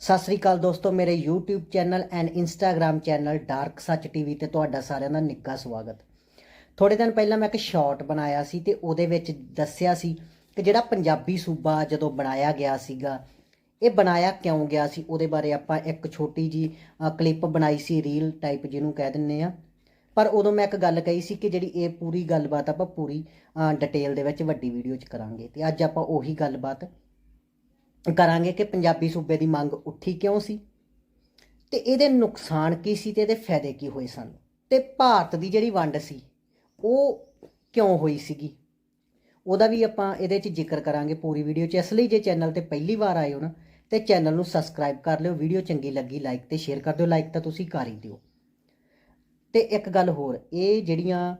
ਸਤਿ ਸ੍ਰੀ ਅਕਾਲ ਦੋਸਤੋ, ਮੇਰੇ YouTube channel and Instagram channel dark Sach TV ਤੇ ਤੁਹਾਡਾ ਸਾਰਿਆਂ ਦਾ ਨਿੱਘਾ ਸਵਾਗਤ। ਥੋੜੇ ਦਿਨ ਪਹਿਲਾਂ ਮੈਂ ਇੱਕ ਸ਼ਾਰਟ ਬਣਾਇਆ ਸੀ ਤੇ ਉਹਦੇ ਵਿੱਚ ਦੱਸਿਆ ਸੀ ਕਿ ਜਿਹੜਾ ਪੰਜਾਬੀ ਸੂਬਾ ਜਦੋਂ ਬਣਾਇਆ ਗਿਆ ਸੀਗਾ, ਇਹ ਬਣਾਇਆ ਕਿਉਂ ਗਿਆ ਸੀ? ਉਹਦੇ ਬਾਰੇ ਆਪਾਂ ਇੱਕ ਛੋਟੀ ਜੀ ਕਲਿੱਪ ਬਣਾਈ ਸੀ ਰੀਲ ਟਾਈਪ ਜਿਹਨੂੰ ਕਹਿ ਦਿੰਨੇ ਆ। ਪਰ ਉਦੋਂ ਮੈਂ ਇੱਕ ਗੱਲ ਕਹੀ ਸੀ ਕਿ ਜਿਹੜੀ ਇਹ ਪੂਰੀ ਗੱਲਬਾਤ ਆਪਾਂ ਪੂਰੀ ਡਿਟੇਲ ਦੇ ਵਿੱਚ ਵੱਡੀ ਵੀਡੀਓ 'ਚ ਕਰਾਂਗੇ ਤੇ ਅੱਜ ਆਪਾਂ ਉਹੀ ਗੱਲਬਾਤ ਕਰਾਂਗੇ ਕਿ ਪੰਜਾਬੀ ਸੂਬੇ ਦੀ ਮੰਗ ਉੱਠੀ ਕਿਉਂ ਸੀ? ਤੇ ਇਹਦੇ ਨੁਕਸਾਨ ਕੀ ਸੀ ਤੇ ਇਹਦੇ ਫਾਇਦੇ ਕੀ ਹੋਏ ਸਨ? ਤੇ ਭਾਰਤ ਦੀ ਜਿਹੜੀ ਵੰਡ ਸੀ, ਉਹ ਕਿਉਂ ਹੋਈ ਸੀਗੀ? ਉਹਦਾ ਵੀ ਆਪਾਂ ਇਹਦੇ 'ਚ ਜ਼ਿਕਰ ਕਰਾਂਗੇ ਪੂਰੀ ਵੀਡੀਓ 'ਚ। ਇਸ ਲਈ ਜੇ ਚੈਨਲ ਤੇ ਪਹਿਲੀ ਵਾਰ ਆਏ ਹੋ ਨਾ, ਤੇ ਚੈਨਲ ਨੂੰ ਸਬਸਕ੍ਰਾਈਬ ਕਰ ਲਿਓ। ਵੀਡੀਓ ਚੰਗੀ ਲੱਗੀ ਲਾਈਕ ਤੇ ਸ਼ੇਅਰ ਕਰ ਦਿਓ। ਲਾਈਕ ਤਾਂ ਤੁਸੀਂ ਕਰ ਹੀ ਦਿਓ। ਤੇ ਇੱਕ ਗੱਲ ਹੋਰ, ਇਹ ਜਿਹੜੀਆਂ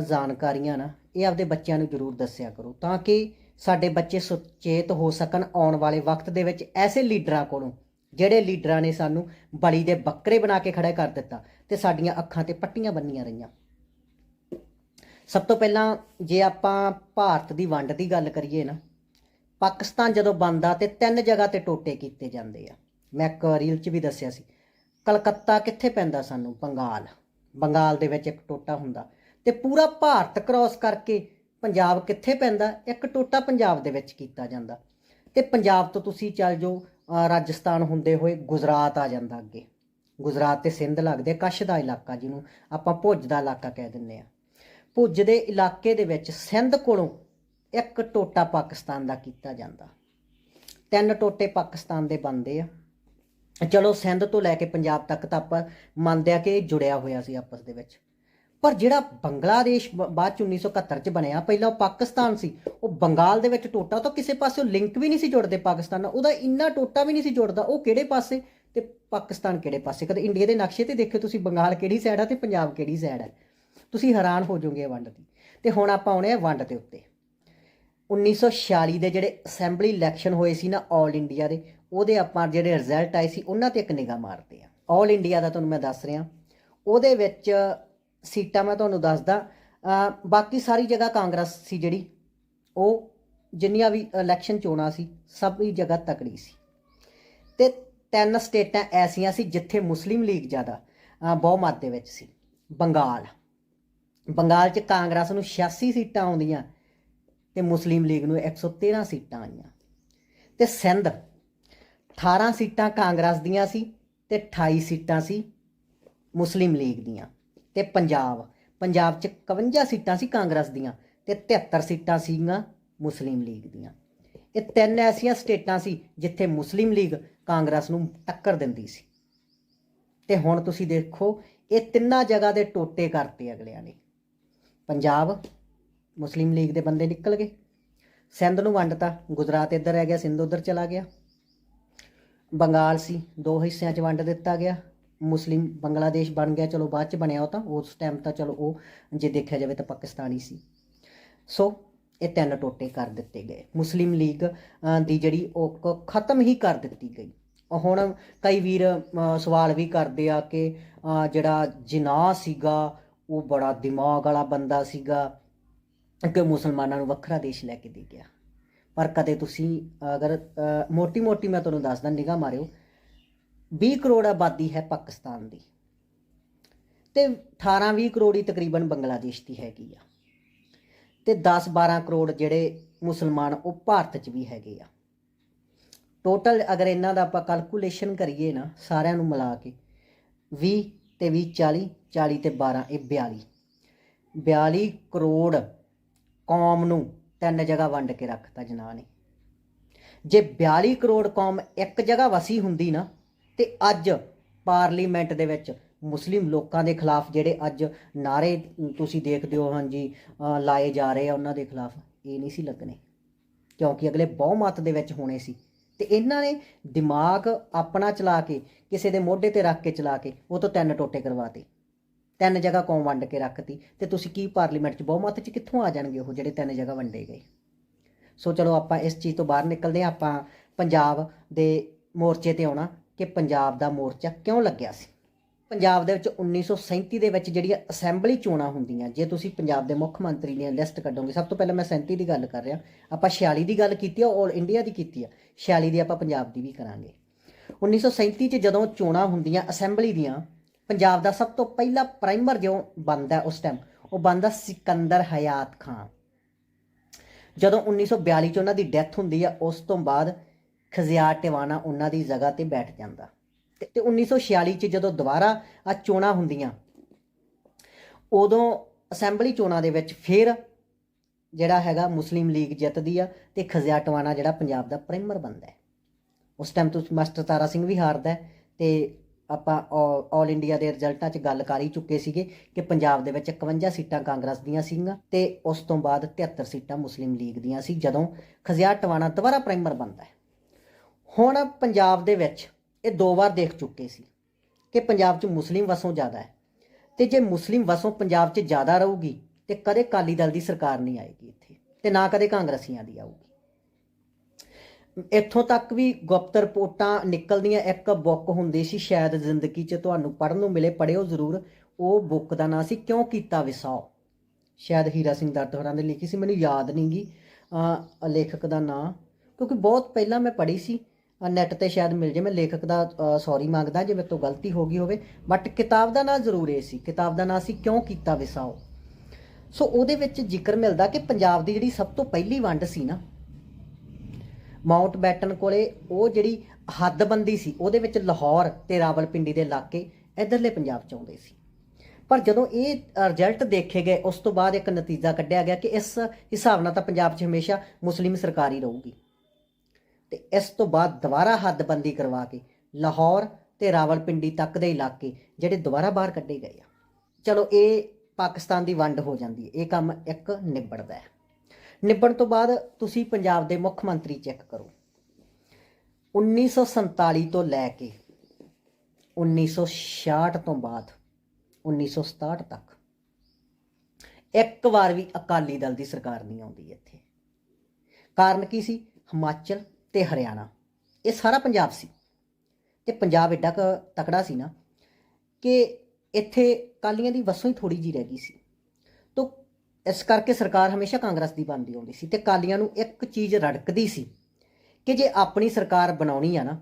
ਜਾਣਕਾਰੀਆਂ ਨਾ, ਇਹ ਆਪਦੇ ਬੱਚਿਆਂ ਨੂੰ ਜ਼ਰੂਰ ਦੱਸਿਆ ਕਰੋ, ਤਾਂ ਕਿ ਸਾਡੇ ਬੱਚੇ ਸੁਚੇਤ ਹੋ ਸਕਣ ਆਉਣ ਵਾਲੇ ਵਕਤ ਦੇ ਵਿੱਚ ਐਸੇ ਲੀਡਰਾਂ ਕੋਲੋਂ, ਜਿਹੜੇ ਲੀਡਰਾਂ ਨੇ ਸਾਨੂੰ ਬਲੀ ਦੇ ਬੱਕਰੇ ਬਣਾ ਕੇ ਖੜਾ ਕਰ ਦਿੱਤਾ ਤੇ ਸਾਡੀਆਂ ਅੱਖਾਂ ਤੇ ਪੱਟੀਆਂ ਬੰਨੀਆਂ ਰਹੀਆਂ। ਸਭ ਤੋਂ ਪਹਿਲਾਂ ਜੇ ਆਪਾਂ ਭਾਰਤ ਦੀ ਵੰਡ ਦੀ ਗੱਲ ਕਰੀਏ ਨਾ, ਪਾਕਿਸਤਾਨ ਜਦੋਂ ਬਣਦਾ ਤੇ ਤਿੰਨ ਜਗ੍ਹਾ ਤੇ ਟੋਟੇ ਕੀਤੇ ਜਾਂਦੇ ਆ। ਮੈਂ ਇੱਕ ਰੀਲ 'ਚ ਵੀ ਦੱਸਿਆ ਸੀ, ਕਲਕੱਤਾ ਕਿੱਥੇ ਪੈਂਦਾ ਸਾਨੂੰ? ਬੰਗਾਲ। ਬੰਗਾਲ ਦੇ ਵਿੱਚ ਇੱਕ ਟੋਟਾ ਹੁੰਦਾ ਤੇ ਪੂਰਾ ਭਾਰਤ ਕ੍ਰਾਸ ਕਰਕੇ ਪੰਜਾਬ ਕਿੱਥੇ ਪੈਂਦਾ? ਇੱਕ ਟੋਟਾ ਪੰਜਾਬ ਦੇ ਵਿੱਚ ਕੀਤਾ ਜਾਂਦਾ। ਤੇ ਪੰਜਾਬ ਤੋਂ ਤੁਸੀਂ ਚੱਲ ਜਾਓ ਰਾਜਸਥਾਨ ਹੁੰਦੇ ਹੋਏ ਗੁਜਰਾਤ ਆ ਜਾਂਦਾ ਅੱਗੇ। ਗੁਜਰਾਤ ਤੇ ਸਿੰਧ ਲੱਗਦੇ ਕੱਛ ਦਾ ਇਲਾਕਾ ਜਿਹਨੂੰ ਆਪਾਂ ਭੁੱਜ ਦਾ ਇਲਾਕਾ ਕਹਿ ਦਿੰਨੇ ਆ। ਭੁੱਜ ਦੇ ਇਲਾਕੇ ਦੇ ਵਿੱਚ ਸਿੰਧ ਕੋਲੋਂ ਇੱਕ ਟੋਟਾ ਪਾਕਿਸਤਾਨ ਦਾ ਕੀਤਾ ਜਾਂਦਾ। ਤਿੰਨ ਟੋਟੇ ਪਾਕਿਸਤਾਨ ਦੇ ਬਣਦੇ ਆ। ਚਲੋ, ਸਿੰਧ ਤੋਂ ਲੈ ਕੇ ਪੰਜਾਬ ਤੱਕ ਤਾਂ ਆਪਾਂ ਮੰਨਦੇ ਆ ਕਿ ਇਹ ਜੁੜਿਆ ਹੋਇਆ ਸੀ ਆਪਸ ਦੇ ਵਿੱਚ। ਪਰ ਜਿਹੜਾ ਬੰਗਲਾਦੇਸ਼ ਬ- ਬਾਅਦ ਚ 1971 ਚ ਬਣਿਆ, ਪਹਿਲਾਂ ਉਹ ਪਾਕਿਸਤਾਨ ਸੀ, ਉਹ ਬੰਗਾਲ ਦੇ ਵਿੱਚ ਟੋਟਾ ਤੋਂ ਕਿਸੇ ਪਾਸੇ ਲਿੰਕ ਵੀ ਨਹੀਂ ਸੀ ਜੁੜਦੇ ਪਾਕਿਸਤਾਨ ਨਾਲ, ਉਹਦਾ ਇੰਨਾ ਟੋਟਾ ਵੀ ਨਹੀਂ ਸੀ ਜੁੜਦਾ, ਉਹ ਕਿਹੜੇ ਪਾਸੇ? ਤੇ ਪਾਕਿਸਤਾਨ ਕਿਹੜੇ ਪਾਸੇ? ਕਦੇ ਇੰਡੀਆ ਦੇ ਨਕਸ਼ੇ ਤੇ ਦੇਖਿਓ ਤੁਸੀਂ, ਬੰਗਾਲ ਕਿਹੜੀ ਸਾਈਡ ਆ ਤੇ ਪੰਜਾਬ ਕਿਹੜੀ ਸਾਈਡ ਆ। ਤੁਸੀਂ ਹੈਰਾਨ ਹੋ ਜਾਓਗੇ ਵੰਡ ਦੀ। ਤੇ ਹੁਣ ਆਪਾਂ ਆਉਣੇ ਆ ਵੰਡ ਦੇ ਉੱਤੇ। 1946 ਦੇ ਜਿਹੜੇ ਅਸੈਂਬਲੀ ਇਲੈਕਸ਼ਨ ਹੋਏ ਸੀ ਨਾ 올 ਇੰਡੀਆ ਦੇ, ਉਹਦੇ ਆਪਾਂ ਜਿਹੜੇ ਰਿਜ਼ਲਟ ਆਏ ਸੀ, ਉਹਨਾਂ ਤੇ ਇੱਕ ਨਿਗਾਹ ਮਾਰਦੇ ਆ। 올 ਇੰਡੀਆ ਦਾ ਤੁਹਾਨੂੰ ਮੈਂ ਦੱਸ ਰਿਹਾ। ਉਹਦੇ ਵਿੱਚ ਸੀਟਾਂ ਮੈਂ ਤੁਹਾਨੂੰ ਦੱਸਦਾ। ਬਾਕੀ ਸਾਰੀ ਜਗ੍ਹਾ ਕਾਂਗਰਸ ਸੀ ਜਿਹੜੀ, ਉਹ ਜਿੰਨੀਆਂ ਵੀ ਇਲੈਕਸ਼ਨ ਚੋਣਾਂ ਸੀ, ਸਭ ਹੀ ਜਗ੍ਹਾ ਤਕੜੀ ਸੀ। ਤੇ ਤਿੰਨ ਸਟੇਟਾਂ ਐਸੀਆਂ ਸੀ ਜਿੱਥੇ ਮੁਸਲਿਮ ਲੀਗ ਜ਼ਿਆਦਾ, ਅਹ ਬਹੁਮਤ ਦੇ ਵਿੱਚ ਸੀ। ਬੰਗਾਲ ਬੰਗਾਲ 'ਚ ਕਾਂਗਰਸ ਨੂੰ 86 ਸੀਟਾਂ ਆਉਂਦੀਆਂ ਤੇ ਮੁਸਲਿਮ ਲੀਗ ਨੂੰ 113 ਸੀਟਾਂ ਆਈਆਂ। ਤੇ ਸਿੰਧ 18 ਸੀਟਾਂ ਕਾਂਗਰਸ ਦੀਆਂ ਸੀ ਤੇ 28 ਸੀਟਾਂ ਸੀ ਮੁਸਲਿਮ ਲੀਗ ਦੀਆਂ। ਤੇ ਪੰਜਾਬ। ਪੰਜਾਬ 'ਚ 51 ਸੀਟਾਂ ਸੀ ਕਾਂਗਰਸ ਦੀਆਂ ਤੇ 73 ਸੀਟਾਂ ਸੀਗੀਆਂ ਮੁਸਲਿਮ ਲੀਗ ਦੀਆਂ। ਇਹ ਤਿੰਨ ਐਸੀਆਂ ਸਟੇਟਾਂ ਸੀ ਜਿੱਥੇ ਮੁਸਲਿਮ ਲੀਗ ਕਾਂਗਰਸ ਨੂੰ ਟੱਕਰ ਦਿੰਦੀ ਸੀ। ਤੇ ਹੁਣ ਤੁਸੀਂ ਦੇਖੋ, ਇਹ ਤਿੰਨਾਂ ਜਗ੍ਹਾ ਦੇ ਟੋਟੇ ਕਰਤੇ ਅਗਲਿਆਂ ਨੇ। ਪੰਜਾਬ ਮੁਸਲਿਮ ਲੀਗ ਦੇ ਬੰਦੇ ਨਿਕਲ ਗਏ। ਸਿੰਧ ਨੂੰ ਵੰਡਤਾ ਗੁਜਰਾਤ ਇੱਧਰ ਰਹਿ ਗਿਆ, ਸਿੰਧ ਉੱਧਰ ਚਲਾ ਗਿਆ। ਬੰਗਾਲ ਸੀ, ਦੋ ਹਿੱਸਿਆਂ 'ਚ ਵੰਡ ਦਿੱਤਾ ਗਿਆ। ਮੁਸਲਿਮ ਬੰਗਲਾਦੇਸ਼ ਬਣ ਗਿਆ, ਚਲੋ ਬਾਅਦ 'ਚ ਬਣਿਆ ਉਹ ਤਾਂ, ਉਸ ਟਾਈਮ ਤਾਂ ਚਲੋ ਉਹ, ਜੇ ਦੇਖਿਆ ਜਾਵੇ ਤਾਂ ਪਾਕਿਸਤਾਨੀ ਸੀ। ਸੋ ਇਹ ਤਿੰਨ ਟੋਟੇ ਕਰ ਦਿੱਤੇ ਗਏ। ਮੁਸਲਿਮ ਲੀਗ ਦੀ ਜਿਹੜੀ ਉਹ ਖਤਮ ਹੀ ਕਰ ਦਿੱਤੀ ਗਈ। ਉਹ ਹੁਣ ਕਈ ਵੀਰ ਸਵਾਲ ਵੀ ਕਰਦੇ ਆ ਕਿ ਜਿਹੜਾ ਜਿਨਾਹ ਸੀਗਾ, ਉਹ ਬੜਾ ਦਿਮਾਗ ਵਾਲਾ ਬੰਦਾ ਸੀਗਾ ਕਿ ਮੁਸਲਮਾਨਾਂ ਨੂੰ ਵੱਖਰਾ ਦੇਸ਼ ਲੈ ਕੇ ਦੇ ਗਿਆ। ਪਰ ਕਦੇ ਤੁਸੀਂ ਅਗਰ ਮੋਟੀ ਮੋਟੀ ਮੈਂ ਤੁਹਾਨੂੰ ਦੱਸਦਾ, ਨਿਗਾਹ ਮਾਰਿਓ। 20 ਕਰੋੜ ਆਬਾਦੀ ਹੈ ਪਾਕਿਸਤਾਨ ਦੀ। ਤੇ 18 20 ਕਰੋੜ ਹੀ ਤਕਰੀਬਨ ਬੰਗਲਾਦੇਸ਼ ਦੀ ਹੈਗੀ ਆ। ਤੇ 10 12 ਕਰੋੜ ਜਿਹੜੇ ਮੁਸਲਮਾਨ ਉਹ ਭਾਰਤ 'ਚ ਵੀ ਹੈਗੇ ਆ। ਟੋਟਲ ਅਗਰ ਇਹਨਾਂ ਦਾ ਆਪਾਂ ਕੈਲਕੂਲੇਸ਼ਨ ਕਰੀਏ ਨਾ, ਸਾਰਿਆਂ ਨੂੰ ਮਿਲਾ ਕੇ 20 ਤੇ 20 40 40 ਤੇ 12 ਇਹ 42 42 ਕਰੋੜ ਕੌਮ ਨੂੰ ਤਿੰਨ ਜਗ੍ਹਾ ਵੰਡ ਕੇ ਰੱਖਤਾ ਜਨਾਹ ਨੇ। ਜੇ 42 ਕਰੋੜ ਕੌਮ ਇੱਕ ਜਗ੍ਹਾ ਵਸੀ ਹੁੰਦੀ ਨਾ ਤੇ ਅੱਜ ਪਾਰਲੀਮੈਂਟ ਦੇ ਵਿੱਚ ਮੁਸਲਿਮ ਲੋਕਾਂ ਦੇ ਖਿਲਾਫ ਜਿਹੜੇ ਅੱਜ ਨਾਰੇ ਤੁਸੀਂ ਦੇਖਦੇ ਹੋ, ਹਾਂਜੀ ਲਾਏ ਜਾ ਰਹੇ ਆ ਉਹਨਾਂ ਦੇ ਖਿਲਾਫ, ਇਹ ਨਹੀਂ ਸੀ ਲੱਗਣੇ। ਕਿਉਂਕਿ ਅਗਲੇ ਬਹੁਮਤ ਦੇ ਵਿੱਚ ਹੋਣੇ ਸੀ। ਤੇ ਇਹਨਾਂ ਨੇ ਦਿਮਾਗ ਆਪਣਾ ਚਲਾ ਕੇ, ਕਿਸੇ ਦੇ ਮੋਢੇ ਤੇ ਰੱਖ ਕੇ ਚਲਾ ਕੇ, ਉਹ ਤੋਂ ਤਿੰਨ ਟੋਟੇ ਕਰਵਾਤੇ। ਤਿੰਨ ਜਗ੍ਹਾ ਕੌਮ ਵੰਡ ਕੇ ਰੱਖਤੀ। ਤੇ ਤੁਸੀਂ ਕੀ ਪਾਰਲੀਮੈਂਟ 'ਚ ਬਹੁਮਤ 'ਚ ਕਿੱਥੋਂ ਆ ਜਾਣਗੇ ਉਹ ਜਿਹੜੇ ਤਿੰਨ ਜਗ੍ਹਾ ਵੰਡੇ ਗਏ? ਸੋ ਚਲੋ ਆਪਾਂ ਇਸ ਚੀਜ਼ ਤੋਂ ਬਾਹਰ ਨਿਕਲਦੇ ਹਾਂ। ਆਪਾਂ ਪੰਜਾਬ ਦੇ ਮੋਰਚੇ ਤੇ ਆਉਣਾ। ਕਿ ਪੰਜਾਬ ਦਾ ਮੋਰਚਾ ਕਿਉਂ ਲੱਗਿਆ ਸੀ? ਪੰਜਾਬ ਦੇ ਵਿੱਚ 1937 ਦੇ ਵਿੱਚ ਜਿਹੜੀਆਂ ਅਸੈਂਬਲੀ ਚੋਣਾਂ ਹੁੰਦੀਆਂ, ਜੇ ਤੁਸੀਂ ਪੰਜਾਬ ਦੇ ਮੁੱਖ ਮੰਤਰੀ ਦੀਆਂ ਲਿਸਟ ਕੱਢੋਗੇ, ਸਭ ਤੋਂ ਪਹਿਲਾਂ ਮੈਂ 37 ਦੀ ਗੱਲ ਕਰ ਰਿਹਾ। ਆਪਾਂ 46 ਦੀ ਗੱਲ ਕੀਤੀ ਆ ਆਲ ਇੰਡੀਆ ਦੀ ਕੀਤੀ ਆ। 46 ਦੀ ਆਪਾਂ ਪੰਜਾਬ ਦੀ ਵੀ ਕਰਾਂਗੇ। 1937 ਚ ਜਦੋਂ ਚੋਣਾਂ ਹੁੰਦੀਆਂ ਅਸੈਂਬਲੀ ਦੀਆਂ, ਪੰਜਾਬ ਦਾ ਸਭ ਤੋਂ ਪਹਿਲਾ ਪ੍ਰਾਈਮਰ ਜੋ ਬਣਦਾ ਉਸ ਟਾਈਮ ਉਹ ਬਣਦਾ ਸਿਕੰਦਰ ਹਯਾਤ ਖਾਨ। ਜਦੋਂ 1942 ਚ ਉਹਨਾਂ ਦੀ ਡੈਥ ਹੁੰਦੀ ਆ, ਉਸ ਤੋਂ ਬਾਅਦ ਖਜ਼ਿਆਰ ਟਿਵਾਣਾ ਉਹਨਾਂ ਦੀ ਜਗ੍ਹਾ ਤੇ ਬੈਠ ਜਾਂਦਾ। ਤੇ ਤੇ 1946 ਚ ਜਦੋਂ ਦੁਬਾਰਾ ਆ ਚੋਣਾਂ ਹੁੰਦੀਆਂ, ਉਦੋਂ ਅਸੈਂਬਲੀ ਚੋਣਾਂ ਦੇ ਵਿੱਚ ਫਿਰ ਜਿਹੜਾ ਹੈਗਾ ਮੁਸਲਿਮ ਲੀਗ ਜਿੱਤਦੀ ਆ ਤੇ ਖਜ਼ਿਆ ਟਵਾਣਾ ਜਿਹੜਾ ਪੰਜਾਬ ਦਾ ਪ੍ਰਾਈਮਰ ਬਣਦਾ ਹੈ। ਉਸ ਟਾਈਮ ਤੋਂ ਮਾਸਟਰ ਤਾਰਾ ਸਿੰਘ ਵੀ ਹਾਰਦਾ ਹੈ ਤੇ ਆਪਾਂ ਆਲ ਇੰਡੀਆ ਦੇ ਰਿਜ਼ਲਟਾਂ 'ਚ ਗੱਲ ਕਰ ਹੀ ਚੁੱਕੇ ਸੀਗੇ ਕਿ ਪੰਜਾਬ ਦੇ ਵਿੱਚ 51 ਸੀਟਾਂ ਕਾਂਗਰਸ ਦੀਆਂ ਸੀਗੀਆਂ ਤੇ ਉਸ ਤੋਂ ਬਾਅਦ 73 ਸੀਟਾਂ ਮੁਸਲਿਮ ਲੀਗ ਦੀਆਂ ਸੀ ਜਦੋਂ ਖਜ਼ਿਆ ਟਵਾਣਾ ਦੁਬਾਰਾ ਪ੍ਰਾਈਮਰ ਬਣਦਾ ਹੈ। ਹੁਣ ਪੰਜਾਬ ਦੇ ਵਿੱਚ ਇਹ ਦੋ ਵਾਰ ਦੇਖ ਚੁੱਕੇ ਸੀ ਕਿ ਪੰਜਾਬ 'ਚ ਮੁਸਲਿਮ ਵਸੋਂ ਜ਼ਿਆਦਾ ਹੈ ਤੇ ਜੇ ਮੁਸਲਿਮ ਵਸੋਂ ਪੰਜਾਬ 'ਚ ਜ਼ਿਆਦਾ ਰਹੂਗੀ ਤੇ ਕਦੇ ਕਾਲੀ ਦਲ ਦੀ ਸਰਕਾਰ ਨਹੀਂ ਆਏਗੀ ਇੱਥੇ ਤੇ ਨਾ ਕਦੇ ਕਾਂਗਰਸੀਆਂ ਦੀ ਆਊਗੀ। ਇੱਥੋਂ ਤੱਕ ਵੀ ਗੁਪਤ ਰਿਪੋਰਟਾਂ ਨਿਕਲਦੀਆਂ, ਇੱਕ ਬੁੱਕ ਹੁੰਦੀ ਸੀ, ਸ਼ਾਇਦ ਜ਼ਿੰਦਗੀ 'ਚ ਤੁਹਾਨੂੰ ਪੜ੍ਹਨ ਨੂੰ ਮਿਲੇ ਪੜਿਓ ਜ਼ਰੂਰ, ਉਹ ਬੁੱਕ ਦਾ ਨਾਂ ਸੀ ਕਿਉਂ ਕੀਤਾ ਵਿਸਾਓ? ਸ਼ਾਇਦ ਹੀਰਾ ਸਿੰਘ ਦਰਦ ਹੋਰਾਂ ਨੇ ਲਿਖੀ ਸੀ, ਮੈਨੂੰ ਯਾਦ ਨਹੀਂ ਨਹੀਂਗੀ ਲੇਖਕ ਦਾ ਨਾਂ, ਕਿਉਂਕਿ ਬਹੁਤ ਪਹਿਲਾਂ ਮੈਂ ਪੜ੍ਹੀ ਸੀ ਨੈਟ ਤੇ ਸ਼ਾਇਦ ਮਿਲ ਜੇ, ਮੈਂ ਲੇਖਕ ਦਾ ਸੌਰੀ ਮੰਗਦਾ, ਜੇ ਮੇਰੇ ਤੋਂ ਗਲਤੀ ਹੋ ਗਈ ਹੋਵੇ। ਬਟ ਕਿਤਾਬ ਦਾ ਨਾਂ ਜ਼ਰੂਰ ਇਹ ਸੀ। ਕਿਤਾਬ ਦਾ ਨਾਂ ਸੀ ਕਿਉਂ ਕੀਤਾ ਵਿਸਾਓ? ਸੋ ਉਹਦੇ ਵਿੱਚ ਜ਼ਿਕਰ ਮਿਲਦਾ ਕਿ ਪੰਜਾਬ ਦੀ ਜਿਹੜੀ ਸਭ ਤੋਂ ਪਹਿਲੀ ਵੰਡ ਸੀ ਨਾ ਮਾਊਂਟ ਬੈਟਨ ਕੋਲੇ, ਉਹ ਜਿਹੜੀ ਹੱਦਬੰਦੀ ਸੀ, ਉਹਦੇ ਵਿੱਚ ਲਾਹੌਰ ਤੇ ਰਾਵਲਪਿੰਡੀ ਦੇ ਇਲਾਕੇ ਇਧਰਲੇ ਪੰਜਾਬ ਚ ਆਉਂਦੇ ਸੀ। ਪਰ ਜਦੋਂ ਇਹ ਰਿਜ਼ਲਟ ਦੇਖੇ ਗਏ, ਉਸ ਤੋਂ ਬਾਅਦ ਇੱਕ ਨਤੀਜਾ ਕੱਢਿਆ ਗਿਆ ਕਿ ਇਸ ਹਿਸਾਬ ਨਾਲ ਤਾਂ ਪੰਜਾਬ 'ਚ ਹਮੇਸ਼ਾ ਮੁਸਲਿਮ ਸਰਕਾਰ ਹੀ ਰਹੂਗੀ। ਤੇ ਇਸ ਤੋਂ ਬਾਅਦ ਦੁਬਾਰਾ ਹੱਦਬੰਦੀ ਕਰਵਾ ਕੇ ਲਾਹੌਰ ਤੇ ਰਾਵਲਪਿੰਡੀ ਤੱਕ ਦੇ ਇਲਾਕੇ ਜਿਹੜੇ ਦੁਬਾਰਾ ਬਾਹਰ ਕੱਢੇ ਗਏ ਆ। ਚਲੋ, ਇਹ ਪਾਕਿਸਤਾਨ ਦੀ ਵੰਡ ਹੋ ਜਾਂਦੀ ਹੈ। ਇਹ ਕੰਮ ਇੱਕ ਨਿਬੜਦਾ ਹੈ। ਨਿਬੜਨ ਤੋਂ ਬਾਅਦ ਤੁਸੀਂ ਪੰਜਾਬ ਦੇ ਮੁੱਖ ਮੰਤਰੀ ਚੈੱਕ ਕਰੋ। 1947 ਤੋਂ ਲੈ ਕੇ 1966 ਤੋਂ ਬਾਅਦ 1967 ਤੱਕ ਇੱਕ ਵਾਰ ਵੀ ਅਕਾਲੀ ਦਲ ਦੀ ਸਰਕਾਰ ਨਹੀਂ ਆਉਂਦੀ ਇੱਥੇ। ਕਾਰਨ ਕੀ ਸੀ? ਹਿਮਾਚਲ ਤੇ ਹਰਿਆਣਾ। ਇਹ ਸਾਰਾ ਪੰਜਾਬ ਸੀ। ਤੇ ਪੰਜਾਬ ਏਡਾ ਕ ਤਕੜਾ ਸੀ ਨਾ ਕਿ ਇੱਥੇ ਕਾਲੀਆਂ ਦੀ ਵਸੋਂ ਹੀ ਥੋੜੀ ਜੀ ਰਹਿ ਗਈ ਸੀ। ਤੋ ਇਸ ਕਰਕੇ ਸਰਕਾਰ ਹਮੇਸ਼ਾ ਕਾਂਗਰਸ ਦੀ ਬਣਦੀ ਆਉਂਦੀ ਸੀ ਤੇ ਕਾਲੀਆਂ ਨੂੰ ਇੱਕ ਚੀਜ਼ ਰੜਕਦੀ ਸੀ ਕਿ ਜੇ ਆਪਣੀ ਸਰਕਾਰ ਬਣਾਉਣੀ ਆ ਨਾ,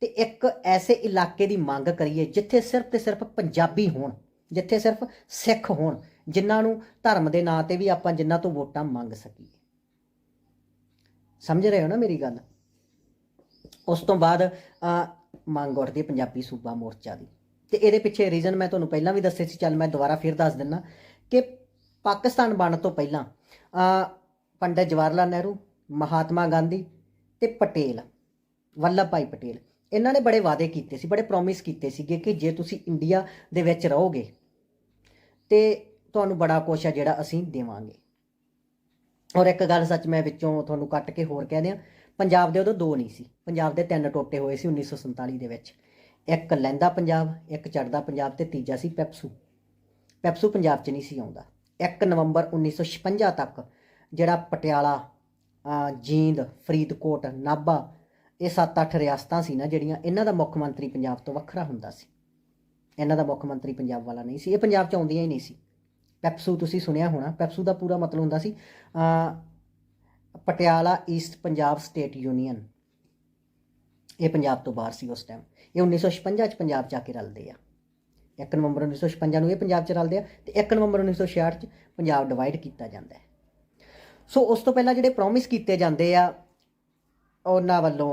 ਤੇ ਇੱਕ ਐਸੇ ਇਲਾਕੇ ਦੀ ਮੰਗ ਕਰੀਏ ਜਿੱਥੇ ਸਿਰਫ ਤੇ ਸਿਰਫ ਪੰਜਾਬੀ ਹੋਣ, ਜਿੱਥੇ ਸਿਰਫ ਸਿੱਖ ਹੋਣ, ਜਿਨ੍ਹਾਂ ਨੂੰ ਧਰਮ ਦੇ ਨਾਂ ਤੇ ਵੀ ਆਪਾਂ ਜਿਨ੍ਹਾਂ ਤੋਂ ਵੋਟਾਂ ਮੰਗ ਸਕੀਏ। ਸਮਝ ਰਹੇ ਹੋ ਨਾ ਮੇਰੀ ਗੱਲ? ਉਸ ਤੋਂ ਬਾਅਦ ਮੰਗ ਉੱਠਦੀ ਪੰਜਾਬੀ ਸੂਬਾ ਮੋਰਚਾ ਦੀ। ਤੇ ਇਹਦੇ ਪਿੱਛੇ ਰੀਜ਼ਨ ਮੈਂ ਤੁਹਾਨੂੰ ਪਹਿਲਾਂ ਵੀ ਦੱਸੇ ਸੀ ਚੱਲ ਮੈਂ ਦੁਬਾਰਾ ਫਿਰ ਦੱਸ ਦਿੰਨਾ ਕਿ ਪਾਕਿਸਤਾਨ ਬਣਨ ਤੋਂ ਪਹਿਲਾਂ ਅਹ, ਪੰਡਿਤ ਜਵਾਹਰ ਲਾਲ ਨਹਿਰੂ ਮਹਾਤਮਾ ਗਾਂਧੀ ਤੇ ਪਟੇਲ ਵੱਲਭ ਭਾਈ ਪਟੇਲ ਇਹਨਾਂ ਨੇ ਬੜੇ ਵਾਅਦੇ ਕੀਤੇ ਸੀ ਬੜੇ ਪ੍ਰੋਮਿਸ ਕੀਤੇ ਸੀਗੇ ਕਿ ਜੇ ਤੁਸੀਂ ਇੰਡੀਆ ਦੇ ਵਿੱਚ ਰਹੋਗੇ ਤੇ ਤੁਹਾਨੂੰ ਬੜਾ ਕੁਛ ਆ ਜਿਹੜਾ ਅਸੀਂ ਦੇਵਾਂਗੇ। ਔਰ ਇੱਕ ਗੱਲ ਸੱਚ ਮੈਂ ਵਿੱਚੋਂ ਤੁਹਾਨੂੰ ਕੱਟ ਕੇ ਹੋਰ ਕਹਿ ਦਿਆਂ ਪੰਜਾਬ ਦੇ ਉਦੋਂ ਦੋ ਨਹੀਂ ਸੀ। ਪੰਜਾਬ ਦੇ ਤਿੰਨ ਟੋਟੇ ਹੋਏ ਸੀ 1947 ਦੇ ਵਿੱਚ। ਇੱਕ ਲਹਿੰਦਾ ਪੰਜਾਬ, ਇੱਕ ਚੜਦਾ ਪੰਜਾਬ ਤੇ ਤੀਜਾ ਸੀ ਪੈਪਸੂ। ਪੈਪਸੂ ਪੰਜਾਬ 'ਚ ਨਹੀਂ ਸੀ ਆਉਂਦਾ। 1 ਨਵੰਬਰ 1956 ਤੱਕ ਜਿਹੜਾ ਪਟਿਆਲਾ ਜੀਂਦ, ਫਰੀਦਕੋਟ, ਨਾਭਾ, ਇਹ 7-8 ਰਿਆਸਤਾਂ ਸੀ ਨਾ ਜਿਹੜੀਆਂ ਇਹਨਾਂ ਦਾ ਮੁੱਖ ਮੰਤਰੀ ਪੰਜਾਬ ਤੋਂ ਵੱਖਰਾ ਹੁੰਦਾ ਸੀ। ਇਹਨਾਂ ਦਾ ਮੁੱਖ ਮੰਤਰੀ ਪੰਜਾਬ ਵਾਲਾ ਨਹੀਂ ਸੀ। ਇਹ ਪੰਜਾਬ 'ਚ ਆਉਂਦੀਆਂ ਹੀ ਨਹੀਂ ਸੀ। ਪੈਪਸੂ ਤੁਸੀਂ ਸੁਣਿਆ ਹੋਣਾ। ਪੈਪਸੂ ਦਾ ਪੂਰਾ ਮਤਲਬ ਹੁੰਦਾ ਸੀ Patiala East Punjab state union ਇਹ ਪੰਜਾਬ ਤੋਂ ਬਾਹਰ ਸੀ ਉਸ ਟਾਈਮ ਇਹ 1956 ਚ ਪੰਜਾਬ ਜਾ ਕੇ ਰਲਦੇ ਆ। 1 ਨਵੰਬਰ 1956 ਨੂੰ ਇਹ ਪੰਜਾਬ ਚ ਰਲਦੇ ਆ ਤੇ 1 ਨਵੰਬਰ 1966 ਚ ਪੰਜਾਬ ਡਿਵਾਈਡ ਕੀਤਾ ਜਾਂਦਾ ਹੈ। ਸੋ ਉਸ ਤੋਂ ਪਹਿਲਾਂ ਜਿਹੜੇ ਪ੍ਰੋਮਿਸ ਕੀਤੇ ਜਾਂਦੇ ਆ, ਉਹਨਾਂ ਵੱਲੋਂ,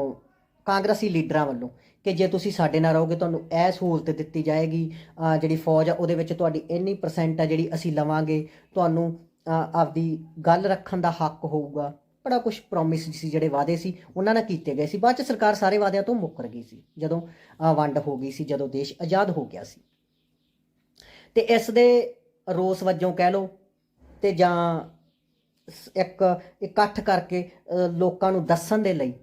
ਕਾਂਗਰਸੀ ਲੀਡਰਾਂ ਵੱਲੋਂ ਕਿ ਜੇ ਤੁਸੀਂ ਸਾਡੇ ਨਾਲ ਰਹੋਗੇ, ਤੁਹਾਨੂੰ ਇਹ ਸਹੂਲਤ ਦਿੱਤੀ ਜਾਏਗੀ ਜਿਹੜੀ ਫੌਜ ਆ, ਉਹਦੇ ਵਿੱਚ ਤੁਹਾਡੀ ਇੰਨੀ ਪਰਸੈਂਟ ਆ ਜਿਹੜੀ ਅਸੀਂ ਲਵਾਂਗੇ, ਤੁਹਾਨੂੰ ਆਪਦੀ ਗੱਲ ਰੱਖਣ ਦਾ ਹੱਕ ਹੋਊਗਾ। ਬੜਾ ਕੁਝ ਪ੍ਰੋਮਿਸ ਸੀ, ਜਿਹੜੇ ਵਾਅਦੇ ਸੀ, ਉਹਨਾਂ ਨਾਲ ਕੀਤੇ ਗਏ ਸੀ। ਬਾਅਦ ਚ ਸਰਕਾਰ ਸਾਰੇ ਵਾਅਦਿਆਂ ਤੋਂ ਮੁੱਕਰ ਗਈ ਸੀ, ਜਦੋਂ ਵੰਡ ਹੋ ਗਈ ਸੀ, ਜਦੋਂ ਦੇਸ਼ ਆਜ਼ਾਦ ਹੋ ਗਿਆ ਸੀ। ਤੇ ਇਸ ਦੇ ਰੋਸ ਵਜੋਂ ਕਹਿ ਲਓ ਤੇ ਜਾਂ ਇੱਕ ਇਕੱਠ ਕਰਕੇ ਲੋਕਾਂ ਨੂੰ ਦੱਸਣ ਦੇ ਲਈ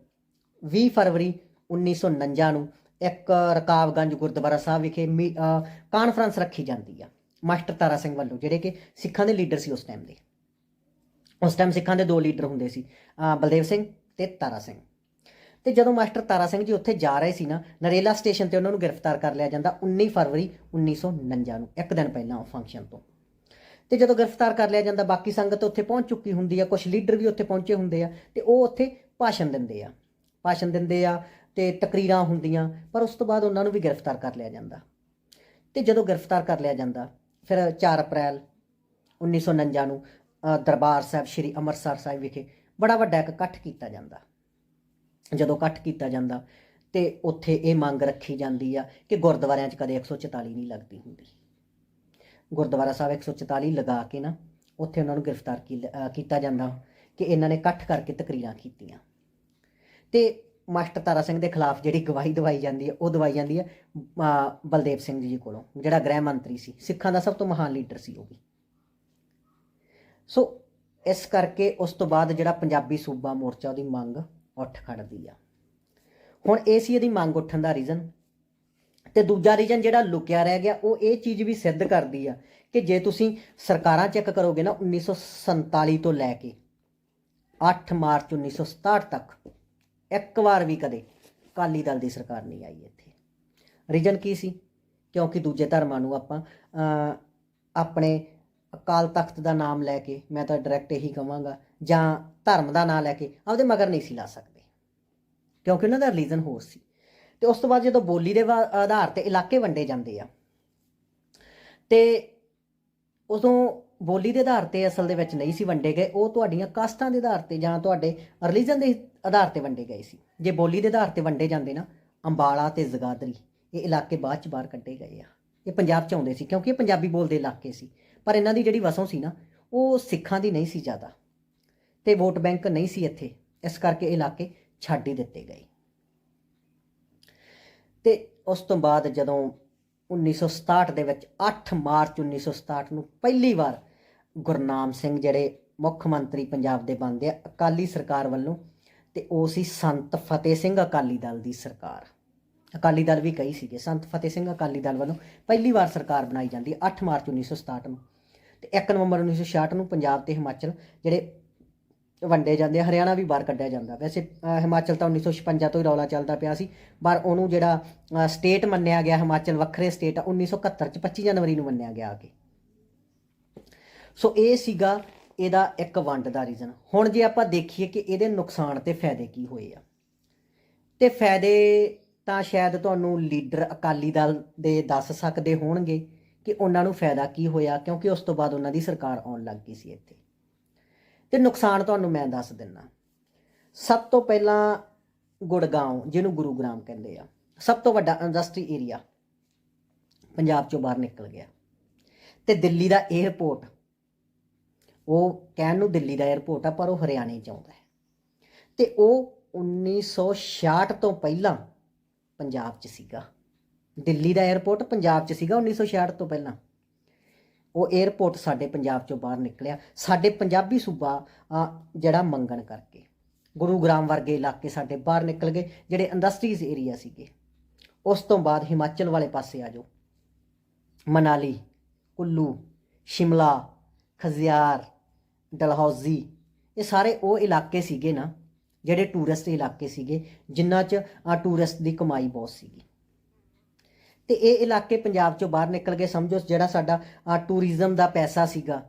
20 ਫਰਵਰੀ 1949 ਨੂੰ ਇੱਕ ਰਕਾਬਗੰਜ ਗੁਰਦੁਆਰਾ ਸਾਹਿਬ ਵਿਖੇ ਮੀ- ਕਾਨਫਰੰਸ ਰੱਖੀ ਜਾਂਦੀ ਆ, ਮਾਸਟਰ ਤਾਰਾ ਸਿੰਘ ਵੱਲੋਂ, ਜਿਹੜੇ ਕਿ ਸਿੱਖਾਂ ਦੇ ਲੀਡਰ ਸੀ ਉਸ ਟਾਈਮ ਦੇ। ਉਸ ਟਾਈਮ ਸਿੱਖਾਂ ਦੇ ਦੋ ਲੀਡਰ ਹੁੰਦੇ ਸੀ ਬਲਦੇਵ ਸਿੰਘ ਤੇ ਤਾਰਾ ਸਿੰਘ। ਤੇ ਜਦੋਂ ਮਾਸਟਰ ਤਾਰਾ ਸਿੰਘ ਜੀ ਉੱਥੇ ਜਾ ਰਹੇ ਸੀ ਨਾ, ਨਰੇਲਾ ਸਟੇਸ਼ਨ ਤੇ ਉਹਨਾਂ ਨੂੰ ਗ੍ਰਿਫਤਾਰ ਕਰ ਲਿਆ ਜਾਂਦਾ 19 ਫਰਵਰੀ 1949 ਨੂੰ, ਇੱਕ ਦਿਨ ਪਹਿਲਾਂ ਫੰਕਸ਼ਨ ਤੋਂ। ਤੇ ਜਦੋਂ ਗ੍ਰਿਫਤਾਰ ਕਰ ਲਿਆ ਜਾਂਦਾ, ਬਾਕੀ ਸੰਗਤ ਉੱਥੇ ਪਹੁੰਚ ਚੁੱਕੀ ਹੁੰਦੀ ਆ ਕੁਝ ਲੀਡਰ ਵੀ ਉੱਥੇ ਪਹੁੰਚੇ ਹੁੰਦੇ ਆ, ਤੇ ਉਹ ਉੱਥੇ ਭਾਸ਼ਣ ਦਿੰਦੇ ਆ। ਭਾਸ਼ਣ ਦਿੰਦੇ ਆ ਤੇ ਤਕਰੀਰਾਂ ਹੁੰਦੀਆਂ, ਪਰ ਉਸ ਤੋਂ ਬਾਅਦ ਉਹਨਾਂ ਨੂੰ ਵੀ ਗ੍ਰਿਫਤਾਰ ਕਰ ਲਿਆ ਜਾਂਦਾ। ਤੇ ਜਦੋਂ ਗ੍ਰਿਫਤਾਰ ਕਰ ਲਿਆ ਜਾਂਦਾ, ਫਿਰ 4 ਅਪ੍ਰੈਲ 1949 ਨੂੰ ਦਰਬਾਰ ਸਾਹਿਬ ਸ੍ਰੀ ਅੰਮ੍ਰਿਤਸਰ ਸਾਹਿਬ ਵਿਖੇ ਬੜਾ ਵੱਡਾ ਇੱਕ ਇਕੱਠ ਕੀਤਾ ਜਾਂਦਾ। ਜਦੋਂ ਇਕੱਠ ਕੀਤਾ ਜਾਂਦਾ ਤੇ ਉੱਥੇ ਇਹ ਮੰਗ ਰੱਖੀ ਜਾਂਦੀ ਆ ਕਿ ਗੁਰਦੁਆਰਿਆਂ 'ਚ ਕਦੇ 144 ਨਹੀਂ ਲੱਗਦੀ ਹੁੰਦੀ। ਗੁਰਦੁਆਰਾ ਸਾਹਿਬ 144 ਲਗਾ ਕੇ ਨਾ ਉੱਥੇ ਉਹਨਾਂ ਨੂੰ ਗ੍ਰਿਫਤਾਰ ਕੀ- ਅ, ਕੀਤਾ ਜਾਂਦਾ ਕਿ ਇਹਨਾਂ ਨੇ ਇਕੱਠ ਕਰਕੇ ਤਕਰੀਰਾਂ ਕੀਤੀਆਂ। ਤੇ ਮਾਸਟਰ ਤਾਰਾ ਸਿੰਘ ਦੇ ਖਿਲਾਫ ਜਿਹੜੀ ਗਵਾਹੀ ਦਵਾਈ ਜਾਂਦੀ ਹੈ ਉਹ ਦਵਾਈ ਜਾਂਦੀ ਹੈ ਅ, ਬਲਦੇਵ ਸਿੰਘ ਜੀ ਕੋਲੋਂ ਜਿਹੜਾ ਗ੍ਰਹਿ ਮੰਤਰੀ ਸੀ। ਸਿੱਖਾਂ ਦਾ ਸਭ ਤੋਂ ਮਹਾਨ ਲੀਡਰ ਸੀ ਉਹ ਵੀ। ਸੋ ਇਸ ਕਰਕੇ ਉਸ ਤੋਂ ਬਾਅਦ ਜਿਹੜਾ ਪੰਜਾਬੀ ਸੂਬਾ ਮੋਰਚਾ ਉਹਦੀ ਮੰਗ ਉੱਠ ਖੜਦੀ ਆ। ਹੁਣ ਇਹ ਸੀ ਇਹਦੀ ਮੰਗ ਉੱਠਣ ਦਾ ਰੀਜ਼ਨ ਤੇ ਦੂਜਾ ਰੀਜ਼ਨ ਜਿਹੜਾ ਲੁਕਿਆ ਰਹਿ ਗਿਆ, ਉਹ ਇਹ ਚੀਜ਼ ਵੀ ਸਿੱਧ ਕਰਦੀ ਆ ਕਿ ਜੇ ਤੁਸੀਂ ਸਰਕਾਰਾਂ ਚੈੱਕ ਕਰੋਗੇ ਨਾ 1947 ਤੋਂ ਲੈ ਕੇ 8 ਮਾਰਚ 1967 ਤੱਕ, ਇੱਕ ਵਾਰ ਵੀ ਕਦੇ ਕਾਲੀ ਦਲ ਦੀ ਸਰਕਾਰ ਨਹੀਂ ਆਈ ਇੱਥੇ। ਰੀਜਨ ਕੀ ਸੀ? ਕਿਉਂਕਿ ਦੂਜੇ ਧਰਮਾਂ ਨੂੰ ਆਪਾਂ ਆਪਣੇ ਅਕਾਲ ਤਖਤ ਦਾ ਨਾਮ ਲੈ ਕੇ ਮੈਂ ਤਾਂ ਡਾਇਰੈਕਟ ਇਹੀ ਕਹਾਂਗਾ ਜਾਂ ਧਰਮ ਦਾ ਨਾਮ ਲੈ ਕੇ ਆਪਦੇ ਮਗਰ ਨਹੀਂ ਸੀ ਲਾ ਸਕਦੇ। ਕਿਉਂਕਿ ਉਹਨਾਂ ਦਾ ਰਿਲੀਜਨ ਹੋਰ ਸੀ। ਤੇ ਉਸ ਤੋਂ ਬਾਅਦ ਜਦੋਂ ਬੋਲੀ ਦੇ ਵਾ- ਆਧਾਰ ਤੇ ਇਲਾਕੇ ਵੰਡੇ ਜਾਂਦੇ ਆ, ਤੇ ਉਦੋਂ ਬੋਲੀ ਦੇ ਆਧਾਰ ਤੇ ਅਸਲ ਦੇ ਵਿੱਚ ਨਹੀਂ ਸੀ ਵੰਡੇ ਗਏ, ਉਹ ਤੁਹਾਡੀਆਂ ਕਾਸਟਾਂ ਦੇ ਆਧਾਰ ਤੇ ਜਾਂ ਤੁਹਾਡੇ ਰਿਲੀਜਨ ਦੇ ਆਧਾਰ ਤੇ ਵੰਡੇ ਗਏ ਸੀ। ਜੇ ਬੋਲੀ ਦੇ ਆਧਾਰ ਤੇ ਵੰਡੇ ਜਾਂਦੇ ਨਾ, ਅੰਬਾਲਾ ਤੇ ਜ਼ਗਾਦਰੀ, ਇਹ ਇਲਾਕੇ ਬਾਅਦ ਚ ਬਾਹਰ ਕੱਢੇ ਗਏ ਆ। ਇਹ ਪੰਜਾਬ ਚ ਆਉਂਦੇ ਸੀ, ਕਿਉਂਕਿ ਇਹ ਪੰਜਾਬੀ ਬੋਲਦੇ ਇਲਾਕੇ ਸੀ। ਪਰ ਇਹਨਾਂ ਦੀ ਜਿਹੜੀ ਵਸੋਂ ਸੀ ਨਾ, ਉਹ ਸਿੱਖਾਂ ਦੀ ਨਹੀਂ ਸੀ ਜ਼ਿਆਦਾ ਤੇ ਵੋਟ ਬੈਂਕ ਨਹੀਂ ਸੀ ਇੱਥੇ, ਇਸ ਕਰਕੇ ਇਲਾਕੇ ਛੱਡ ਹੀ ਦਿੱਤੇ ਗਏ। ਤੇ ਉਸ ਤੋਂ ਬਾਅਦ ਜਦੋਂ 1967 ਦੇ ਵਿੱਚ 8 ਮਾਰਚ 1967 ਨੂੰ ਪਹਿਲੀ ਵਾਰ ਗੁਰਨਾਮ ਸਿੰਘ ਜਿਹੜੇ ਮੁੱਖ ਮੰਤਰੀ ਪੰਜਾਬ ਦੇ ਬਣਦੇ ਆ, ਅਕਾਲੀ ਸਰਕਾਰ ਵੱਲੋਂ ਤੇ ਉਹ ਸੀ ਸੰਤ ਫਤਿਹ ਸਿੰਘ ਅਕਾਲੀ ਦਲ ਦੀ ਸਰਕਾਰ। ਅਕਾਲੀ ਦਲ ਵੀ ਕਹੀ ਸੀਗੇ, ਸੰਤ ਫਤਿਹ ਸਿੰਘ ਅਕਾਲੀ ਦਲ ਵੱਲੋਂ ਪਹਿਲੀ ਵਾਰ ਸਰਕਾਰ ਬਣਾਈ ਜਾਂਦੀ ਹੈ 8 ਮਾਰਚ 1967 ਨੂੰ। ਤੇ 1 ਨਵੰਬਰ 1966 ਨੂੰ ਪੰਜਾਬ ਤੇ ਹਿਮਾਚਲ ਜਿਹੜੇ ਵੰਡੇ ਜਾਂਦੇ ਆ, ਹਰਿਆਣਾ ਵੀ ਬਾਹਰ ਕੱਢਿਆ ਜਾਂਦਾ। ਵੈਸੇ ਹਿਮਾਚਲ ਤਾਂ 1956 ਤੋਂ ਹੀ ਰੌਲਾ ਚੱਲਦਾ ਪਿਆ ਸੀ, ਪਰ ਉਹਨੂੰ ਜਿਹੜਾ ਸਟੇਟ ਮੰਨਿਆ ਗਿਆ, ਹਿਮਾਚਲ ਵੱਖਰੇ ਸਟੇਟ ਆ 1971 ਚ 25 ਜਨਵਰੀ ਨੂੰ ਮੰਨਿਆ ਗਿਆ ਆ ਕੇ ਸੋ ਇਹ ਸੀਗਾ ਇਹਦਾ ਇੱਕ ਵੰਡ ਦਾ ਰੀਜ਼ਨ ਹੁਣ ਜੇ ਆਪਾਂ ਦੇਖੀਏ ਕਿ ਇਹਦੇ ਨੁਕਸਾਨ ਤੇ ਫਾਇਦੇ ਕੀ ਹੋਏ ਆ। ਤੇ ਫਾਇਦੇ ਤਾਂ ਸ਼ਾਇਦ ਤੁਹਾਨੂੰ ਲੀਡਰ ਅਕਾਲੀ ਦਲ ਦੇ ਦੱਸ ਸਕਦੇ ਹੋਣਗੇ ਕਿ ਉਹਨਾਂ ਨੂੰ ਫਾਇਦਾ ਕੀ ਹੋਇਆ, ਕਿਉਂਕਿ ਉਸ ਤੋਂ ਬਾਅਦ ਉਹਨਾਂ ਦੀ ਸਰਕਾਰ ਆਉਣ ਲੱਗ ਗਈ ਸੀ ਇੱਥੇ। ਤੇ ਨੁਕਸਾਨ ਤੁਹਾਨੂੰ ਮੈਂ ਦੱਸ ਦਿੰਨਾ। ਸਭ ਤੋਂ ਪਹਿਲਾਂ ਗੁੜਗਾਉਂ ਜਿਹਨੂੰ ਗੁਰੂਗ੍ਰਾਮ ਕਹਿੰਦੇ ਆ, ਸਭ ਤੋਂ ਵੱਡਾ ਇੰਡਸਟਰੀ ਏਰੀਆ ਪੰਜਾਬ ਚੋਂ ਬਾਹਰ ਨਿਕਲ ਗਿਆ। ਤੇ ਦਿੱਲੀ ਦਾ 에ਅਰਪੋਰਟ ਉਹ ਕਹਿਣ ਨੂੰ ਦਿੱਲੀ ਦਾ 에ਅਰਪੋਰਟ ਆ, ਪਰ ਉਹ ਹਰਿਆਣੇ ਚ ਆਉਂਦਾ ਹੈ। ਤੇ ਉਹ 1966 ਤੋਂ ਪਹਿਲਾਂ ਪੰਜਾਬ 'ਚ ਸੀਗਾ। ਦਿੱਲੀ ਦਾ 에ਅਰਪੋਰਟ ਪੰਜਾਬ 'ਚ ਸੀਗਾ 1966 ਤੋਂ ਪਹਿਲਾਂ। ਉਹ 에ਅਰਪੋਰਟ ਸਾਡੇ ਪੰਜਾਬ 'ਚੋਂ ਬਾਹਰ ਨਿਕਲਿਆ। ਸਾਡੇ ਪੰਜਾਬੀ ਸੂਬਾ ਜਿਹੜਾ ਮੰਗਣ ਕਰਕੇ। ਗੁਰੂਗ੍ਰਾਮ ਵਰਗੇ ਇਲਾਕੇ ਸਾਡੇ ਬਾਹਰ ਨਿਕਲ ਗਏ, ਜਿਹੜੇ ਇੰਡਸਟਰੀਜ਼ ਏਰੀਆ ਸੀਗੇ। ਉਸ ਤੋਂ ਬਾਅਦ ਹਿਮਾਚਲ ਵਾਲੇ ਪਾਸੇ ਆ ਜਾਓ। ਮਨਾਲੀ, ਕੁੱਲੂ, ਸ਼ਿਮਲਾ, ਖਜ਼ਿਆਰ, ਡਲਹੌਜ਼ੀ, ਇਹ ਸਾਰੇ ਉਹ ਇਲਾਕੇ ਸੀਗੇ ਨਾ, ਜਿਹੜੇ ਟੂਰਿਸਟ ਇਲਾਕੇ ਸੀਗੇ ਜਿਨ੍ਹਾਂ 'ਚ ਟੂਰਿਸਟ ਦੀ ਕਮਾਈ ਬਹੁਤ ਸੀਗੀ। ਤੇ ਇਹ ਇਲਾਕੇ ਪੰਜਾਬ ਚੋਂ ਬਾਹਰ ਨਿਕਲ ਗਏ। ਸਮਝੋ ਜਿਹੜਾ ਸਾਡਾ ਟੂਰਿਜ਼ਮ ਦਾ ਪੈਸਾ ਸੀਗਾ।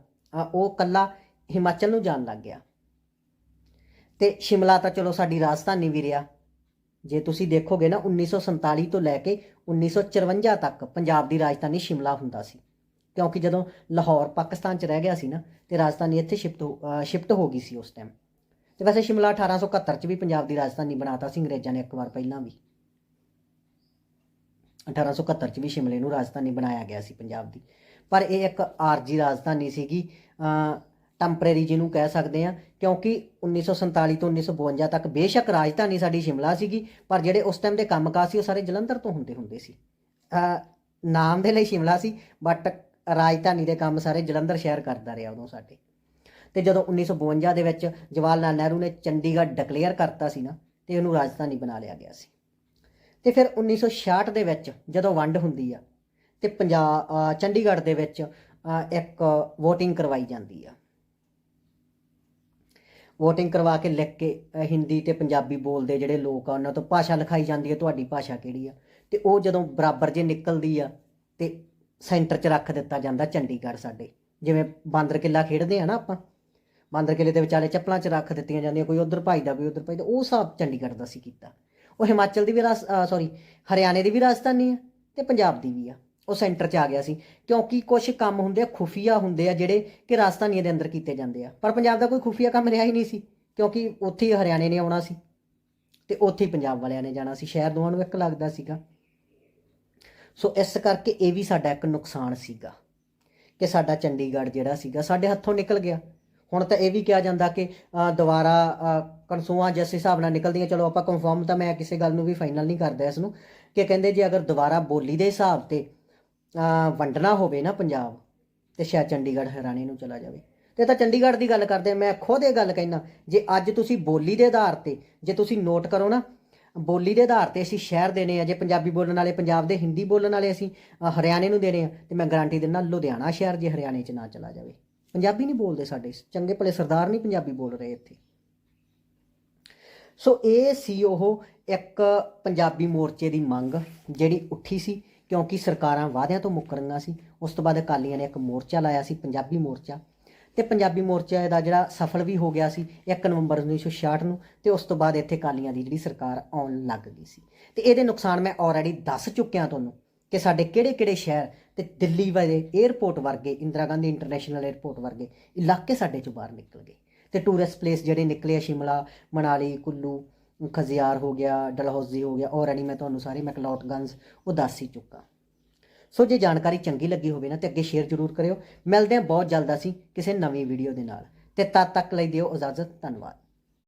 ਉਹ ਕੱਲਾ ਹਿਮਾਚਲ ਨੂੰ ਜਾਣ ਲੱਗ ਗਿਆ। ਤੇ ਸ਼ਿਮਲਾ ਤਾਂ ਚਲੋ ਸਾਡੀ ਰਾਜਧਾਨੀ ਵੀ ਰਿਹਾ। ਜੇ ਤੁਸੀਂ ਦੇਖੋਗੇ ਨਾ 1947 ਤੋਂ ਲੈ ਕੇ 1954 ਤੱਕ ਪੰਜਾਬ ਦੀ ਰਾਜਧਾਨੀ ਸ਼ਿਮਲਾ ਹੁੰਦਾ ਸੀ। ਕਿਉਂਕਿ ਜਦੋਂ ਲਾਹੌਰ, ਪਾਕਿਸਤਾਨ ਚ ਰਹਿ ਗਿਆ ਸੀ ਨਾ, ਤੇ ਰਾਜਧਾਨੀ ਇੱਥੇ ਸ਼ਿਫਟ ਸ਼ਿਫਟ ਹੋ ਗਈ ਸੀ ਉਸ ਟਾਈਮ ਤੇ ਵੈਸੇ ਸ਼ਿਮਲਾ 1871 ਚ ਵੀ ਪੰਜਾਬ ਦੀ ਰਾਜਧਾਨੀ ਬਣਾਤਾ ਸੀ, ਅੰਗਰੇਜ਼ਾਂ ਨੇ ਇੱਕ ਵਾਰ ਪਹਿਲਾਂ ਵੀ। 1871 ਚ ਵੀ ਸ਼ਿਮਲੇ ਨੂੰ ਰਾਜਧਾਨੀ ਬਣਾਇਆ ਗਿਆ ਸੀ ਪੰਜਾਬ ਦੀ। ਪਰ ਇਹ ਇੱਕ ਆਰਜੀ ਰਾਜਧਾਨੀ ਸੀਗੀ। ਟੈਂਪਰੇਰੀ ਜਿਹਨੂੰ ਕਹਿ ਸਕਦੇ ਆ ਕਿਉਂਕਿ 1947 ਤੋਂ 1952 ਤੱਕ ਬੇਸ਼ੱਕ ਰਾਜਧਾਨੀ ਸਾਡੀ ਸ਼ਿਮਲਾ ਸੀਗੀ, ਪਰ ਜਿਹੜੇ ਉਸ ਟਾਈਮ ਦੇ ਕੰਮਕਾਜ ਸੀ, ਉਹ ਸਾਰੇ ਜਲੰਧਰ ਤੋਂ ਹੁੰਦੇ ਹੁੰਦੇ ਸੀ। ਨਾਮ ਦੇ ਲਈ ਸ਼ਿਮਲਾ ਸੀ ਬਟ ਰਾਜਧਾਨੀ ਦੇ ਕੰਮ ਸਾਰੇ ਜਲੰਧਰ ਸ਼ਹਿਰ ਕਰਦਾ ਰਿਹਾ ਉਦੋਂ ਸਾਡੇ। ਤੇ ਜਦੋਂ 1952 ਦੇ ਵਿੱਚ ਜਵਾਹਰ ਲਾਲ ਨਹਿਰੂ ਨੇ ਚੰਡੀਗੜ੍ਹ ਡਿਕਲੇਅਰ ਕਰਤਾ ਸੀ ਨਾ, ਤੇ ਉਹਨੂੰ ਰਾਜਧਾਨੀ ਬਣਾ ਲਿਆ ਗਿਆ ਸੀ। ਤੇ ਫਿਰ 1966 ਦੇ ਵਿੱਚ ਜਦੋਂ ਵੰਡ ਹੁੰਦੀ ਆ, ਤੇ ਪੰਜਾਬ ਚੰਡੀਗੜ੍ਹ ਦੇ ਵਿੱਚ ਇੱਕ VOTING ਕਰਵਾਈ ਜਾਂਦੀ ਆ। VOTING ਕਰਵਾ ਕੇ ਲਿਖ ਕੇ ਹਿੰਦੀ ਤੇ ਪੰਜਾਬੀ ਬੋਲਦੇ ਜਿਹੜੇ ਲੋਕ ਆ, ਉਹਨਾਂ ਤੋਂ ਭਾਸ਼ਾ ਲਿਖਾਈ ਜਾਂਦੀ ਹੈ ਤੁਹਾਡੀ ਭਾਸ਼ਾ ਕਿਹੜੀ ਆ? ਤੇ ਉਹ ਜਦੋਂ ਬਰਾਬਰ ਜੇ ਨਿਕਲਦੀ ਆ, ਤੇ ਸੈਂਟਰ 'ਚ ਰੱਖ ਦਿੱਤਾ ਜਾਂਦਾ ਚੰਡੀਗੜ੍ਹ ਸਾਡੇ। ਜਿਵੇਂ ਬਾਂਦਰ ਕਿੱਲਾ ਖੇਡਦੇ ਆ ਨਾ ਆਪਾਂ, ਬਾਂਦਰ ਕਿੱਲੇ ਦੇ ਵਿਚਾਲੇ ਚੱਪਲਾਂ 'ਚ ਰੱਖ ਦਿੱਤੀਆਂ ਜਾਂਦੀਆਂ, ਕੋਈ ਉਧਰ ਭਜਦਾ ਕੋਈ ਉਧਰ ਭਜਦਾ ਉਹ ਹਿਸਾਬ ਚੰਡੀਗੜ੍ਹ ਦਾ ਸੀ ਕੀਤਾ। ਉਹ ਹਿਮਾਚਲ ਦੀ ਵੀ ਰਾਜ ਸੌਰੀ ਹਰਿਆਣੇ ਦੀ ਵੀ ਰਾਜਧਾਨੀ ਆ ਤੇ ਪੰਜਾਬ ਦੀ ਵੀ ਆ। ਉਹ ਸੈਂਟਰ 'ਚ ਆ ਗਿਆ ਸੀ। ਕਿਉਂਕਿ ਕੁਝ ਕੰਮ ਹੁੰਦੇ ਆ, ਖੁਫੀਆ ਹੁੰਦੇ ਆ ਜਿਹੜੇ ਕਿ ਰਾਜਧਾਨੀਆਂ ਦੇ ਅੰਦਰ ਕੀਤੇ ਜਾਂਦੇ ਆ। ਪਰ ਪੰਜਾਬ ਦਾ ਕੋਈ ਖੁਫੀਆ ਕੰਮ ਰਿਹਾ ਹੀ ਨਹੀਂ ਸੀ, ਕਿਉਂਕਿ ਉੱਥੇ ਹੀ ਹਰਿਆਣੇ ਨੇ ਆਉਣਾ ਸੀ ਤੇ ਉੱਥੇ ਹੀ ਪੰਜਾਬ ਵਾਲਿਆਂ ਨੇ ਜਾਣਾ ਸੀ। ਸ਼ਹਿਰ ਦੋਵਾਂ ਨੂੰ ਇੱਕ ਲੱਗਦਾ ਸੀਗਾ। ਸੋ ਇਸ ਕਰਕੇ ਇਹ ਵੀ ਸਾਡਾ ਇੱਕ ਨੁਕਸਾਨ ਸੀਗਾ ਕਿ ਸਾਡਾ ਚੰਡੀਗੜ੍ਹ ਜਿਹੜਾ ਸੀਗਾ ਸਾਡੇ ਹੱਥੋਂ ਨਿਕਲ ਗਿਆ। ਹੁਣ ਤਾਂ ਇਹ ਵੀ ਕਿਹਾ ਜਾਂਦਾ ਕਿ ਦੁਬਾਰਾ ਕਨਸੂਆਂ ਜਿਸ ਹਿਸਾਬ ਨਾਲ ਨਿਕਲਦੀਆਂ, ਚਲੋ ਆਪਾਂ ਕਨਫਰਮ ਤਾਂ ਮੈਂ ਕਿਸੇ ਗੱਲ ਨੂੰ ਵੀ ਫਾਈਨਲ ਨਹੀਂ ਕਰਦਾ ਇਸ ਨੂੰ, ਕਿ ਕਹਿੰਦੇ ਜੇ ਅਗਰ ਦੁਬਾਰਾ ਬੋਲੀ ਦੇ ਹਿਸਾਬ ਤੇ ਵੰਡਣਾ ਹੋਵੇ ਨਾ ਪੰਜਾਬ, ਤੇ ਸ਼ਾਇਦ ਚੰਡੀਗੜ੍ਹ ਹਰਿਆਣੇ ਨੂੰ ਚਲਾ ਜਾਵੇ। ਤੇ ਤਾਂ ਚੰਡੀਗੜ੍ਹ ਦੀ ਗੱਲ ਕਰਦੇ ਮੈਂ ਖੁਦ ਇਹ ਗੱਲ ਕਹਿਣਾ ਜੇ ਅੱਜ ਤੁਸੀਂ ਬੋਲੀ ਦੇ ਆਧਾਰ ਤੇ, ਜੇ ਤੁਸੀਂ ਨੋਟ ਕਰੋ ਨਾ, ਬੋਲੀ ਦੇ ਆਧਾਰ ਤੇ ਅਸੀਂ ਸ਼ਹਿਰ ਦੇਣੇ ਆ, ਜੇ ਪੰਜਾਬੀ ਬੋਲਣ ਵਾਲੇ ਪੰਜਾਬ ਦੇ, ਹਿੰਦੀ ਬੋਲਣ ਵਾਲੇ ਅਸੀਂ ਹਰਿਆਣੇ ਨੂੰ ਦੇਣੇ ਆ, ਤੇ ਮੈਂ ਗਾਰੰਟੀ ਦਿੰਦਾ ਲੁਧਿਆਣਾ ਸ਼ਹਿਰ ਜੇ ਹਰਿਆਣੇ 'ਚ ਨਾ ਚਲਾ ਜਾਵੇ। ਪੰਜਾਬੀ ਨਹੀਂ ਬੋਲਦੇ ਸਾਡੇ, ਚੰਗੇ ਭਲੇ ਸਰਦਾਰ ਨਹੀਂ ਪੰਜਾਬੀ ਬੋਲ ਰਹੇ ਇੱਥੇ। ਸੋ ਇਹ ਸੀ ਉਹ ਇੱਕ ਪੰਜਾਬੀ ਮੋਰਚੇ ਦੀ ਮੰਗ ਜਿਹੜੀ ਉੱਠੀ ਸੀ, ਕਿਉਂਕਿ ਸਰਕਾਰਾਂ ਵਾਅਦਿਆਂ ਤੋਂ ਮੁੱਕਰੀਆਂ ਸੀ। ਉਸ ਤੋਂ ਬਾਅਦ ਅਕਾਲੀਆਂ ਨੇ ਇੱਕ ਮੋਰਚਾ ਲਾਇਆ ਸੀ, ਪੰਜਾਬੀ ਮੋਰਚਾ। ਤੇ ਪੰਜਾਬੀ ਮੋਰਚਾ ਦਾ ਜਿਹੜਾ ਸਫਲ ਵੀ ਹੋ ਗਿਆ ਸੀ 1 ਨਵੰਬਰ 1966 ਨੂੰ। ਤੇ ਉਸ ਤੋਂ ਬਾਅਦ ਇੱਥੇ ਅਕਾਲੀਆਂ ਦੀ ਜਿਹੜੀ ਸਰਕਾਰ ਆਉਣ ਲੱਗ ਗਈ ਸੀ। ਤੇ ਇਹਦੇ ਨੁਕਸਾਨ ਮੈਂ ਆਲਰੇਡੀ ਦੱਸ ਚੁੱਕਿਆ ਤੁਹਾਨੂੰ ਕਿ ਸਾਡੇ ਕਿਹੜੇ-ਕਿਹੜੇ ਸ਼ਹਿਰ ਤੇ ਦਿੱਲੀ ਵਾਲੇ 에ਅਰਪੋਰਟ ਵਰਗੇ, ਇੰਦਰਾ ਗਾਂਧੀ ਇੰਟਰਨੈਸ਼ਨਲ 에ਅਰਪੋਰਟ ਵਰਗੇ ਇਲਾਕੇ ਸਾਡੇ ਚੋਂ ਬਾਹਰ ਨਿਕਲ ਗਏ। ਤੇ ਟੂਰਿਸਟ ਪਲੇਸ ਜਿਹੜੇ ਨਿਕਲੇ ਆ, ਸ਼ਿਮਲਾ, ਮਨਾਲੀ, ਕੁੱਲੂ, ਖਜ਼ਿਆਰ ਹੋ ਗਿਆ, ਡਲਹੌਜ਼ੀ ਹੋ ਗਿਆ ਔਰ ਅਣੀ ਮੈਂ ਤੁਹਾਨੂੰ ਸਾਰੇ ਮੈਕਲੋਟਗੰਜ ਉਹ ਦੱਸ ਹੀ ਚੁੱਕਾ। ਸੋ ਜੇ ਜਾਣਕਾਰੀ ਚੰਗੀ ਲੱਗੀ ਹੋਵੇ ਨਾ ਤੇ ਅੱਗੇ ਸ਼ੇਅਰ ਜ਼ਰੂਰ ਕਰਿਓ। ਮਿਲਦੇ ਹਾਂ ਬਹੁਤ ਜਲਦ ਅਸੀਂ ਕਿਸੇ ਨਵੀਂ ਵੀਡੀਓ ਦੇ ਨਾਲ। ਤੇ ਤਦ ਤੱਕ ਲਈ ਦਿਓ ਇਜਾਜ਼ਤ, ਧੰਨਵਾਦ।